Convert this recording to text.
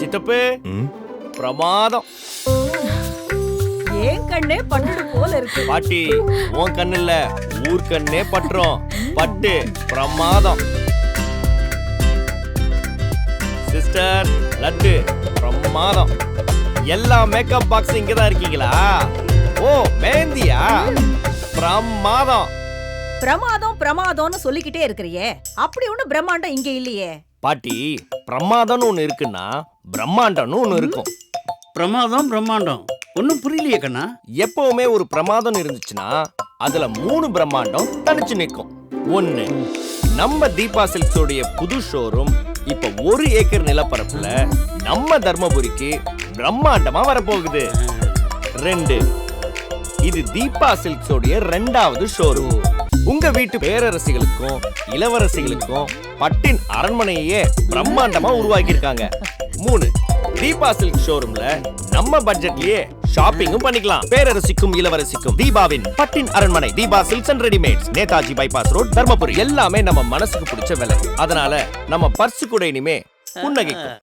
சித்தப்பு. பிரமாதம். ஏன் கண்ணே பட்டுடு போல இருக்கு. பாட்டி உன் கண்ணு இல்ல ஊர் கண்ணே பட்டுரும் பட்டு பிரமாதம். சிஸ்டர் லட்டு பிரமாதம். எல்லா மேக்கப் பாக்ஸ் இங்க தான் இருக்கீங்களா? ஓ மேந்தியா பிரமாதம். பிரமாதம் பிரமாதம்னு சொல்லிக்கிட்டே இருக்கிறியே. அப்படி ஒண்ணு பிரம்மாண்டம் இங்க இல்லையே. பாட்டி பிரமாதம்னு ஒண்ணு இருக்குன்னா பிரம்மாண்டம்னு ஒண்ணு இருக்கும். பிரமாதம் பிரம்மாண்டம். ஒன்றும் புரியலையே கண்ணா. எப்பவுமே ஒரு பிரமாதம் இருந்துச்சுன்னா அதுல மூணு பிரம்மாண்டம் தனிச்சு நிற்கும் ஒண்ணு நம்ம தீபா சில்க்ஸோடைய புது ஷோரூம் இப்ப ஒரு ஏக்கர் நிலப்பரப்புல நம்ம தர்மபுரிக்கு பிரம்மாண்டமா வரப்போகுது. ரெண்டு இது தீபா சில்க்ஸோடைய ரெண்டாவது ஷோரூம் உங்க வீட்டு பேரரசிகளுக்கும் இளவரசிகளுக்கும் பட்டின் அரண்மனையே பிரம்மாண்டமா உருவாக்கியிருக்காங்க. மூணு தீபா சில்க் ஷோரூம்ல நம்ம பட்ஜெட்லயே ஷாப்பிங்கும் பண்ணிக்கலாம். பேரரசிக்கும் இளவரசிக்கும் தீபாவின் பட்டின் அரண்மனை Deepa silks and readymades Netaji bypass road Dharmapuri. எல்லாமே நம்ம மனசுக்கு பிடிச்ச விலை. அதனால நம்ம பர்சு கூட இனிமே புன்னகைக்கும்.